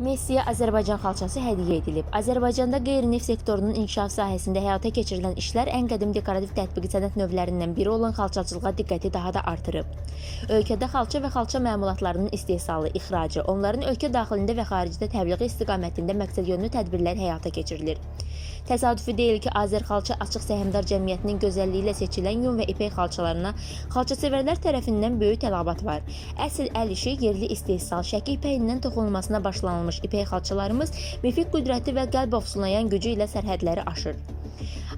Messiyə Azərbaycan xalçası hədiyyə edilib. Azərbaycanda qeyri-neft sektorunun inkişaf sahəsində həyata keçirilən işlər ən qədim dekorativ tətbiqi sənət növlərindən biri olan xalçaçılığa diqqəti daha da artırıb. Ölkədə xalça və xalça məmulatlarının istehsalı, ixracı, onların ölkə daxilində və xaricdə təbliği istiqamətində məqsədyönlü tədbirlər həyata keçirilir. Təsadüfi deyil ki, Azər Xalça Açıq Səhmdar Cəmiyyətinin gözəlliyi ilə seçilən yun və ipək xalçalarına xalçasevərlər tərəfindən böyük tələbat var. Əsl əl işi yerli istehsal, şəki ipəyindən toxunulmasına başlanılmış ipək xalçalarımız mifik qüdrəti və qəlb ofsulayan gücü ilə sərhədləri aşır.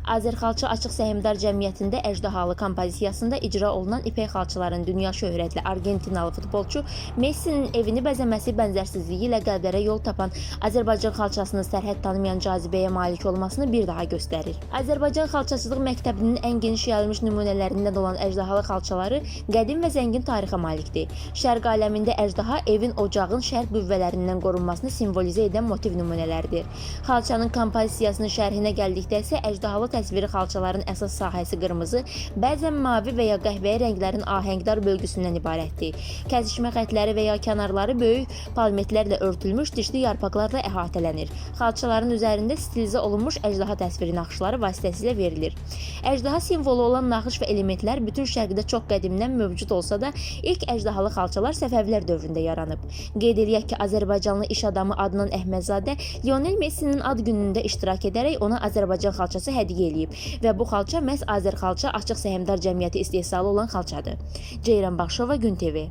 Azərxalça Açıq Səhmdar Cəmiyyətində əjdahalı kompozisiyasında icra olunan ipək xalçaların dünya şöhrətli Argentinalı futbolçu Messinin evini bəzəməsi bənzərsizliyi ilə qəlblərə yol tapan Azərbaycan xalçasının sərhəd tanımayan cazibəyə malik olmasını bir daha göstərir. Azərbaycan xalçaçılıq məktəbinin ən geniş yayılmış nümunələrindən olan əjdahalı xalçaları qədim və zəngin tarixə malikdir. Şərq aləmində əjdaha evin, ocağın şərq qüvvələrindən qorunmasını simvolizə edən motiv nümunələridir. Xalçanın kompozisiyasının şərhinə gəldikdə isə əjdahalı təsviri xalçaların əsas sahəsi qırmızı, bəzən mavi və ya qəhvəyi rənglərin ahəngdar bölgüsündən ibarətdir. Kəsişmə xətləri və ya kənarları böyük palmetlərlə örtülmüş dişli yarpaqlarla əhatələnir. Xalçaların üzərində stilizə olunmuş əjdaha təsviri naxışları vasitəsilə verilir. Əjdaha simvolu olan naxış və elementlər bütün şərqdə çox qədimdən mövcud olsa da, ilk əjdahalı xalçalar Səfəvilər dövründə yaranıb. Qeyd eləyək ki, Azərbaycanlı iş adamı Adnan Əhmədzadə Lionel Messinin ad günündə iştirak edərək ona Azərbaycan xalçası hədiyyə eləyib və bu xalça məhz Azər xalça açıq səhmdar cəmiyyəti istehsalı olan xalçadır. Ceyran Baxşova Gün TV